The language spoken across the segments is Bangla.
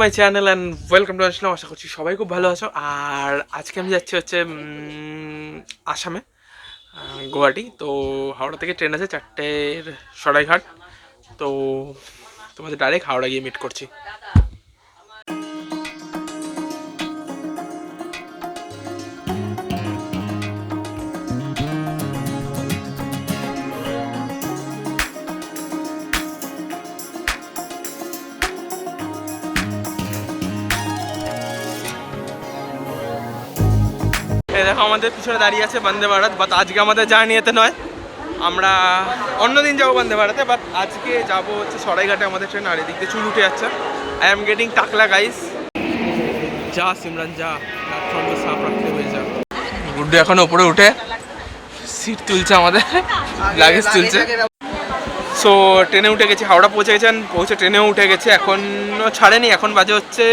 My channel and welcome to আসলাম। আশা করছি সবাই খুব ভালো আছো। আর আজকে আমি যাচ্ছি হচ্ছে আসামে গুয়াহাটি। তো হাওড়া থেকে ট্রেন আছে চারটের সরাইঘাট। তো তোমাদের ডাইরেক্ট হাওড়া গিয়ে মিট করছি। দেখো আমাদের পিছনে দাঁড়িয়ে আছে বন্দে ভারত বাট আজকে আমাদের জার্নি এতে নয়। আমরা অন্যদিন যাব বন্দে ভারতে বাট আজকে যাব হচ্ছে সরাইঘাটে, আমাদের ট্রেন আর এদিক দিয়ে চুল উঠে যাচ্ছে। আই এম গেটিং টাকলা গাইস যা, সিমরান, যা। প্ল্যাটফর্মে সাফ রাখতে হয়ে যা গুড্ডু এখন ওপরে উঠে সিট তুলছে আমাদের লাগেজ তুলছে। সো ট্রেনে উঠে গেছি, হাওড়া পৌঁছে গেছেন পৌঁছে ট্রেনেও উঠে গেছে। এখনও ছাড়েনি, এখন বাজে হচ্ছে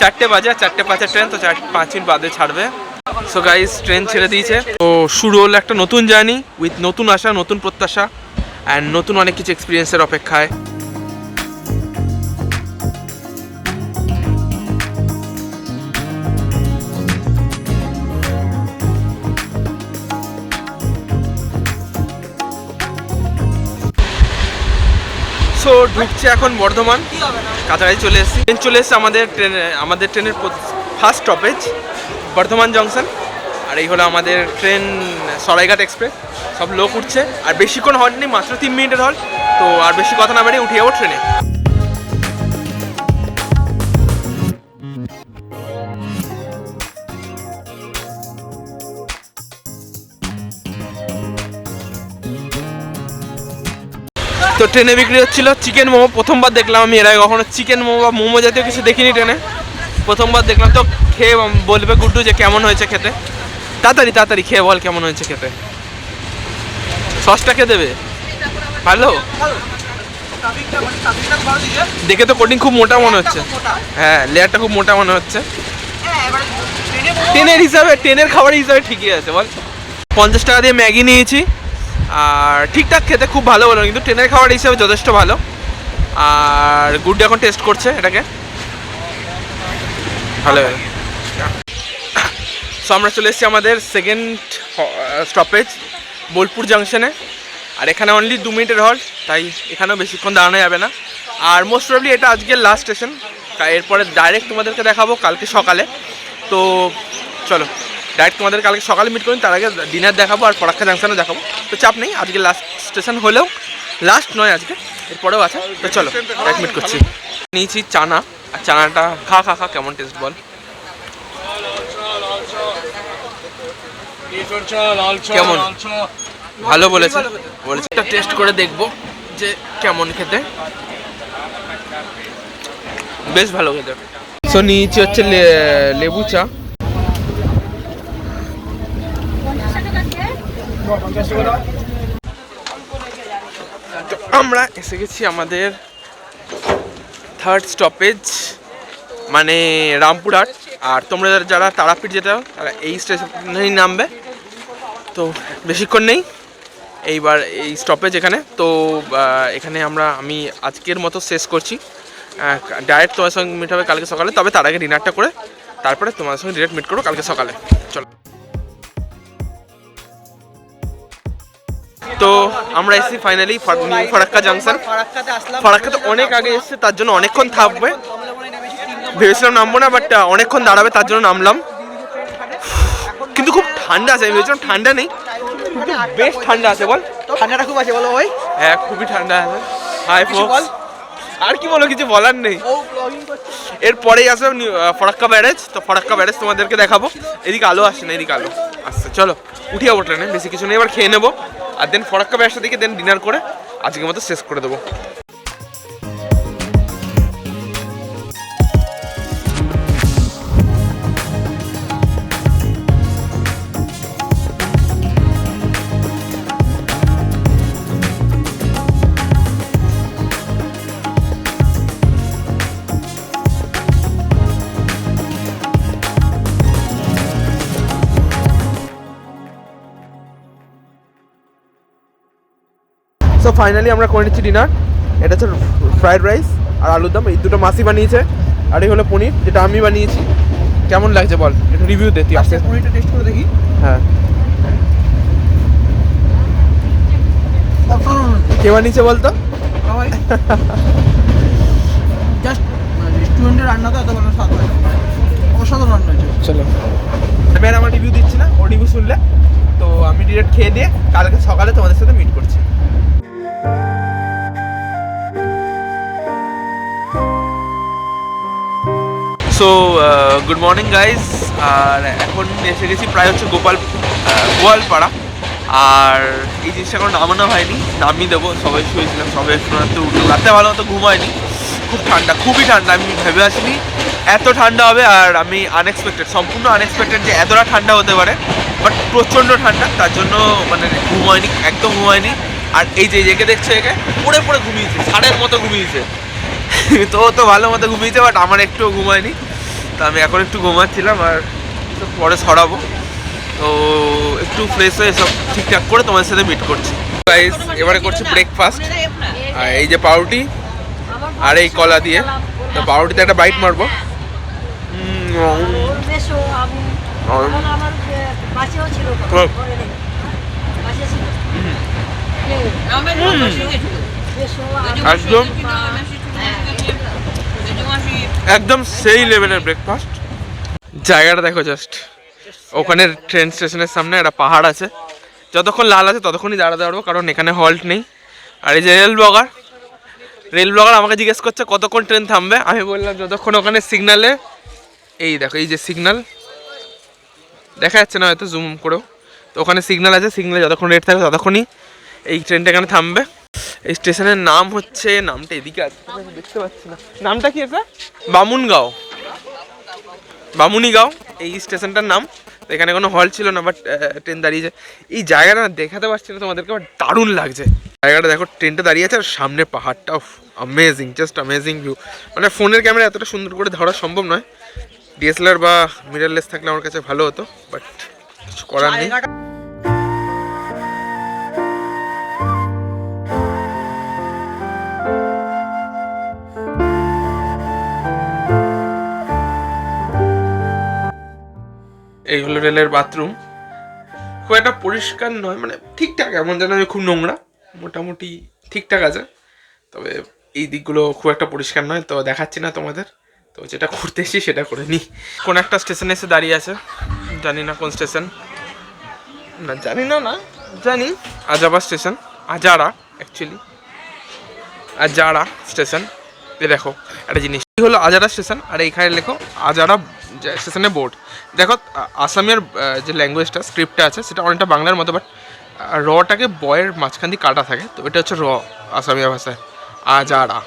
চারটে বাজে চারটে পাঁচের ট্রেন তো চার, পাঁচ মিনিট বাদে ছাড়বে। সো গাইস ট্রেন ছেড়ে দিয়েছে। তো শুরু হলো একটা নতুন জার্নি উইথ নতুন আশা, নতুন প্রত্যাশা অ্যান্ড নতুন অনেক কিছু এক্সপিরিয়েন্সের অপেক্ষায়। সো ঢুকছে এখন বর্ধমান। কাছাকাছি চলে এসেছি। ট্রেন চলে এসেছে আমাদের ট্রেনে আমাদের ট্রেনের ফার্স্ট স্টপেজ বর্ধমান জংশন, আর এই হলো আমাদের ট্রেন সরাইঘাট এক্সপ্রেস। সব লোক উঠছে, আর বেশিক্ষণ হল নেই মাত্র তিন মিনিটের হল তো আর বেশি কথা না বাড়িয়ে উঠে যাব ট্রেনে। তো ট্রেনে বিক্রি হচ্ছিল চিকেন মোমো। প্রথমবার দেখলাম আমি, এর আগে কখনো চিকেন মোমো বা মোমো জাতীয় কিছু দেখিনি ট্রেনে। প্রথমবার দেখলাম, তো খেয়ে বলবে গুড্ডু যে কেমন হয়েছে খেতে? তাড়াতাড়ি তাড়াতাড়ি খেয়ে বল কেমন হয়েছে খেতে। সসটা খেয়ে দেবে? ভালো? দেখে তো কোটিং খুব মোটা মনে হচ্ছে। হ্যাঁ লেয়ারটা খুব মোটা মনে হচ্ছে। ট্রেনের হিসাবে ট্রেনের খাবার হিসাবে ঠিকই আছে, বল। পঞ্চাশ টাকা দিয়ে ম্যাগি নিয়েছি। আর ঠিকঠাক খেতে খুব ভালো বলো কিন্তু ট্রেনের খাবার হিসাবে যথেষ্ট ভালো। আর গুড এখন টেস্ট করছে এটাকে। ভালো। সো আমরা চলে এসেছি আমাদের সেকেন্ড স্টপেজ বোলপুর জাংশনে আর এখানে অনলি দু মিনিটের হল তাই এখানেও বেশিক্ষণ দাঁড়ানো যাবে না। আর মোস্ট প্রবলি এটা আজকের লাস্ট স্টেশন তাই এরপরে ডাইরেক্ট তোমাদেরকে দেখাবো কালকে সকালে। তো, চলো ডাইরেক্ট তোমাদের কালকে সকালে মিট করুন তার আগে ডিনার দেখাবো আর পরাক্ষা জাংশনও দেখাবো। তো চাপ নেই, আজকে লাস্ট স্টেশন হলেও লাস্ট নয় আজকে, এরপরেও আছে। তো চলো ডাইরেক্ট মিট করছি। নিয়েছি চানা, আর চানাটা খা খা খা, কেমন টেস্ট বল? কেমন? ভালো বলেছে? বলেছে। একটা টেস্ট করে দেখব যে কেমন খেতে। বেশ ভালো খেতে। সো নিয়েছি হচ্ছে লেবু চা। আমরা এসে গেছি আমাদের থার্ড স্টপেজ মানে রামপুরহাট আর তোমরা যারা তারাপীঠ যেতে তারা এই স্টেশনেই নামবে। তো বেশিক্ষণ নেই। এইবার এই স্টপেজ এখানে। তো এখানে আমরা আমি আজকের মতো শেষ করছি। ডাইরেক্ট তোমার সঙ্গে মিট হবে কালকে সকালে। তবে তার আগে ডিনারটা করে তারপরে তোমার সঙ্গে ডিরেক্ট মিট করো কালকে সকালে। চলো। তো আমরা এসেছি ফাইনালি ফারাক্কা জাংশন ফারাক্কাতে আসলাম ফারাক্কাতে অনেক আগে এসেছে, তার জন্য অনেকক্ষণ থাকবে। ভেবেছিলাম নামবো না বাট অনেকক্ষণ দাঁড়াবে তার জন্য নামলাম। কিন্তু খুব ঠান্ডা আছে আমি ভেবেছিলাম ঠান্ডা নেই। বেশ ঠান্ডা আছে বল। ঠান্ডাটা খুব আছে বলো ওই হ্যাঁ খুবই ঠান্ডা আছে। হাই বল। আর কি বলো কিছু বলার নেই। এরপরেই আসবে ফরাক্কা ব্যারেজ। তো ফরাক্কা ব্যারেজ তোমাদেরকে দেখাবো। এদিকে আলো আসছে না এদিকে আলো। আসছে চলো উঠি যাব ট্রেনে বেশি কিছু নেই এবার খেয়ে নেব। আর দেন ফরাক্কা ব্যারেজটা দিকে দেন ডিনার করে আজকের মতো শেষ করে দেবো। সো ফাইনালি আমরা করে নিচ্ছি ডিনার এটা হচ্ছে ফ্রাইড রাইস আর আলুর দম। এই দুটো মাসি বানিয়েছে। আর এই হলো পনির যেটা আমি বানিয়েছি। কেমন লাগছে বল? একটু রিভিউ দে তুই আসতে পনিরটা টেস্ট করে দেখি। হ্যাঁ। কে বানিয়েছে বলতো? জাস্ট রেস্টুরেন্টের রান্না তো এত ভালো স্বাদ হয় অসাধারণ রান্না হয়েছে। চলো। আমি আর আমার রিভিউ দিচ্ছি না ও রিভিউ শুনলে। তো আমি ডিরেক্ট খেয়ে দিয়ে কালকে সকালে তোমাদের সাথে মিট করছি। সো গুড মর্নিং গাইস আর এখন এসে গেছি প্রায় হচ্ছে গোপাল গোয়ালপাড়া। আর এই জিনিসটা এখন নামানো হয়নি, নামিয়ে দেবো। সবাই শুয়েছিলাম, সবাই রাতে উঠল। রাতে ভালো মতো ঘুম হয়নি। খুব ঠান্ডা, খুবই ঠান্ডা, আমি ভেবে আসিনি। এত ঠান্ডা হবে আর আমি আনএক্সপেক্টেড সম্পূর্ণ আনএক্সপেক্টেড যে এতটা ঠান্ডা হতে পারে। বাট প্রচণ্ড ঠান্ডা, তার জন্য মানে ঘুম হয়নি, একদম ঘুম হয়নি। আর এই যে একে দেখছ একে, পড়ে পড়ে ঘুমিয়েছে, ষাঁড়ের মতো ঘুমিয়েছে। তো তো ভালো মতো ঘুমিয়েছে, বাট আমার একটুও ঘুম হয়নি। তো আমি এখন একটু ঘুমাচ্ছিলাম আর পরে সরাবো। তো একটু ফ্রেশ হয়ে সব ঠিকঠাক করে তোমার সাথে মিট করছি। গাইস এবারে করছি ব্রেকফাস্ট আর এই যে পাউরুটি আর এই কলা দিয়ে। তো পাউরুটিতে একটা বাইট মারবো। একদম। একদম সেই লেভেলের ব্রেকফাস্ট জায়গাটা দেখো জাস্ট ওখানে ট্রেন স্টেশনের সামনে একটা পাহাড় আছে। যতক্ষণ লাল আছে ততক্ষণই দাঁড়াতে পারব, কারণ এখানে হল্ট নেই। আর এই যে রেল ব্লগার রেল ব্লগার আমাকে জিজ্ঞেস করছে কতক্ষণ ট্রেন থামবে? আমি বললাম যতক্ষণ ওখানে সিগনালে এই দেখো, এই যে সিগনাল দেখা যাচ্ছে না হয়তো জুম করেও। তো ওখানে সিগনাল আছে সিগনালে যতক্ষণ রেট থাকবে ততক্ষণই এই ট্রেনটা এখানে থামবে। এই স্টেশনের নাম হচ্ছে, নামটা এদিকে আছে দেখতে পাচ্ছি না। নামটা কি আছে বামুনগাঁও। বামুনিগাঁও, এই স্টেশনটার নাম। এখানে কোনো হল ছিল না বাট ট্রেন দাঁড়িয়েছে। এই জায়গাটা দেখাতে পারছি না তোমাদেরকে বাট দারুণ লাগছে। জায়গাটা দেখো ট্রেনটা দাঁড়িয়ে আছে, আর সামনে পাহাড়টা অ্যামেজিং জাস্ট অ্যামেজিং ভিউ মানে ফোনের ক্যামেরা এতটা সুন্দর করে ধরা সম্ভব নয়। ডিএসএলআর বা মিররলেস থাকলে আমার কাছে ভালো হতো বাট কিছু করার নেই। এই হলো রেলের বাথরুম। খুব একটা পরিষ্কার নয় মানে ঠিকঠাক, এমন যেন খুব নোংরা, মোটামুটি ঠিকঠাক আছে। তবে এই দিকগুলো খুব একটা পরিষ্কার নয়, তো দেখাচ্ছি না তোমাদের। তো যেটা করতে এসেছি সেটা করে নিই। কোন একটা স্টেশনে এসে দাঁড়িয়ে আছে, জানি না কোন স্টেশন। না, জানি না না, জানি। আজাবা station, Azara actually Azara station. এ দেখো, একটা জিনিস। হলো আজারা স্টেশন, আর এইখানে লেখো, আজারা স্টেশনের বোর্ড। দেখো আসামের যে ল্যাঙ্গুয়েজটা, স্ক্রিপ্টটা আছে, সেটা অনেকটা বাংলার মতো, বাট রটাকে বয়ের মাঝখান দিয়ে কাটা থাকে, তো এটা হচ্ছে র আসামিয়া ভাষায়। আজারা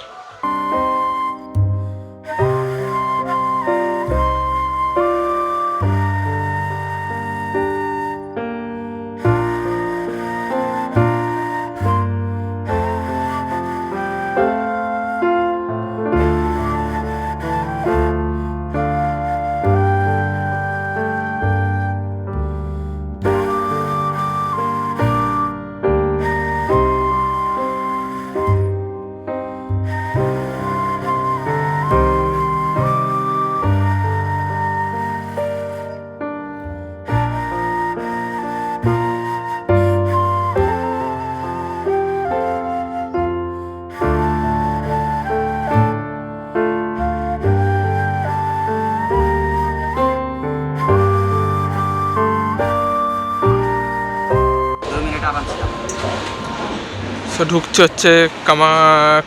ঢুকছে হচ্ছে কামা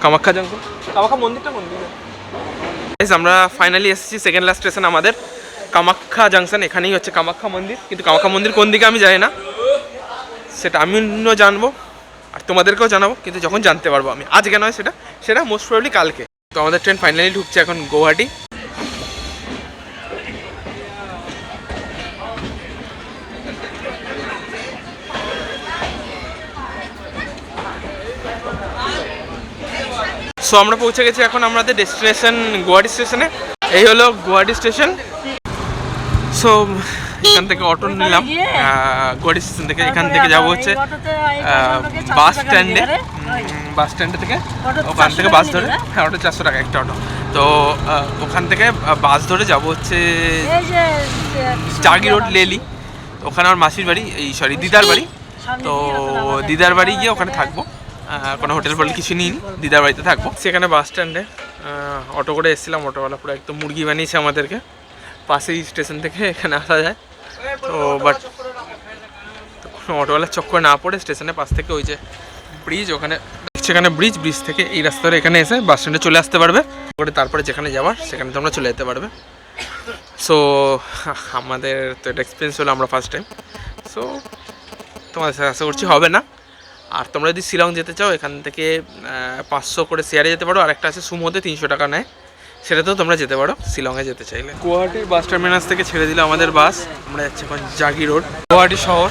কামাখ্যা জঙ্গল। কামাখ্যা মন্দিরটা মন্দির আমরা ফাইনালি এসেছি সেকেন্ড লাস্ট স্টেশন আমাদের। কামাখ্যা জাংশন এখানেই হচ্ছে কামাখ্যা মন্দির। কিন্তু কামাখ্যা মন্দির কোন দিকে আমি জানি না। সেটা আমিও জানব আর তোমাদেরকেও জানাব কিন্তু যখন জানতে পারব আমি। আজকে নয় সেটা সেটা মোস্ট প্রবলি কালকে। তো আমাদের ট্রেন ফাইনালি ঢুকছে এখন গৌহাটি সো আমরা পৌঁছে গেছি এখন আমাদের ডেস্টিনেশন গুয়াহাটি স্টেশনে এই হলো গুয়াহাটি স্টেশন সো এখান থেকে অটো নিলাম। গুয়াহাটি স্টেশন থেকে এখান থেকে যাব হচ্ছে বাস স্ট্যান্ডে বাস স্ট্যান্ডে থেকে ওখান থেকে বাস ধরে হ্যাঁ ওটা চারশো টাকা একটা অটো তো ওখান থেকে বাস ধরে যাব হচ্ছে জাগি রোড লেলি ওখানে আমার মাসির বাড়ি এই সরি দিদার বাড়ি। তো দিদার বাড়ি গিয়ে ওখানে থাকব। আহ, কোনো হোটেল ফোটেল কিছু নিই দিদার বাড়িতে থাকব। সেখানে বাস স্ট্যান্ডে অটো করে এসেছিলাম অটোওয়ালা পুরো একদম মুরগি বানিয়েছে আমাদেরকে। পাশেই স্টেশন থেকে এখানে আসা যায়। তো বাট অটোওয়ালার চক্কর না পড়ে স্টেশনের পাশ থেকে ওই যে ব্রিজ, ওখানে সেখানে ব্রিজ ব্রিজ থেকে এই রাস্তা ধরে এখানে এসে বাস স্ট্যান্ডে চলে আসতে পারবে। করে তারপরে যেখানে যাওয়ার, সেখানে তোমরা চলে যেতে পারবে। সো আমাদের তো এটা এক্সপিরিয়েন্স হলো আমরা ফার্স্ট টাইম সো তোমাদের সাথে আশা করছি হবে না। আর তোমরা যদি শিলং যেতে চাও, এখান থেকে পাঁচশো করে শেয়ারে যেতে পারো আর একটা আছে সুমোতে তিনশো টাকা নেয়। সেটাতেও তোমরা যেতে পারো, শিলংয়ে যেতে চাইলে। গুয়াহাটির বাস টার্মিনাস থেকে ছেড়ে দিল আমাদের বাস। আমরা যাচ্ছি এখন জাগি রোড, গুয়াহাটি শহর।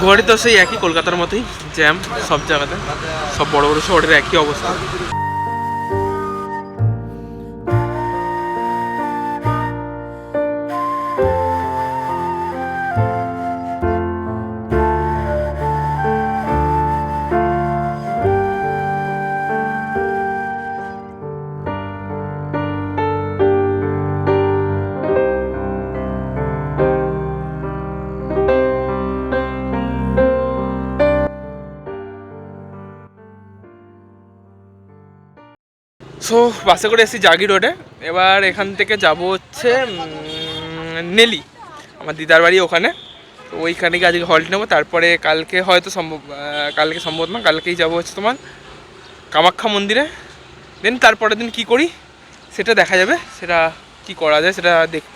গুয়াহাটি তো সেই একই, কলকাতার মতোই জ্যাম সব জায়গাতে। সব বড় বড় শহরের একই অবস্থা। সো বাসে করে এসেছি জাগি রোডে। এবার এখান থেকে যাব হচ্ছে নেলি। আমার দিদার বাড়ি ওখানে। তো ওইখানে গিয়ে আজকে হল্ট নেব। তারপরে কালকে হয়তো সম্ভব কালকে সম্ভব না, কালকেই যাব হচ্ছে তোমার কামাখ্যা মন্দিরে। দেন তারপরের দিন কি করি সেটা দেখা যাবে, সেটা কি করা যায় সেটা দেখব।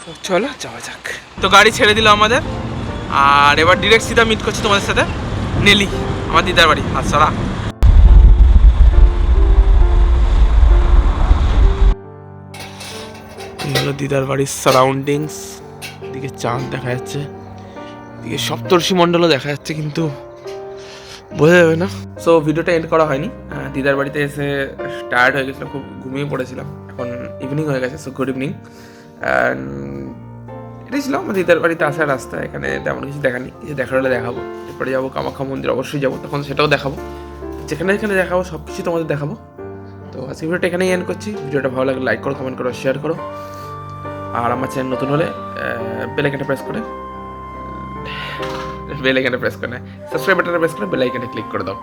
তো চলো, যাওয়া যাক। তো গাড়ি ছেড়ে দিল আমাদের। আর এবার ডিরেক্ট সিধা মিট করছি তোমাদের সাথে। নেলি, আমার দিদার বাড়ি আচ্ছা এই হলো দিদার বাড়ির সারাউন্ডিংস এদিকে চাঁদ দেখা যাচ্ছে এদিকে সপ্তর্ষি মণ্ডলও দেখা যাচ্ছে কিন্তু বোঝা যাবে না। সো ভিডিওটা এন্ড করা হয়নি। দিদার বাড়িতে এসে টায়ার্ড হয়ে গেছিলাম, খুব ঘুমিয়ে পড়েছিলাম। এখন ইভিনিং হয়ে গেছে সো গুড ইভিনিং এটাই ছিল আমার দিদার বাড়িতে আসার রাস্তা, এখানে তেমন কিছু দেখানি কিছু দেখার হলে দেখাবো। এরপরে যাব কামাখ্যা মন্দির, অবশ্যই যাব, তখন সেটাও দেখাবো। যেখানে যেখানে দেখাবো সব কিছু তোমাদের দেখাবো। তো আজকে ভিডিওটা এখানেই এন্ড করছি। ভিডিওটা ভালো লাগলে লাইক করো কমেন্ট করো শেয়ার করো। আর আমার চ্যানেল নতুন হলে বেল আইকনটা প্রেস করে। বেল আইকনটা প্রেস করে সাবস্ক্রাইব বাটনটা প্রেস করে বেল আইকনটা ক্লিক করে দাও।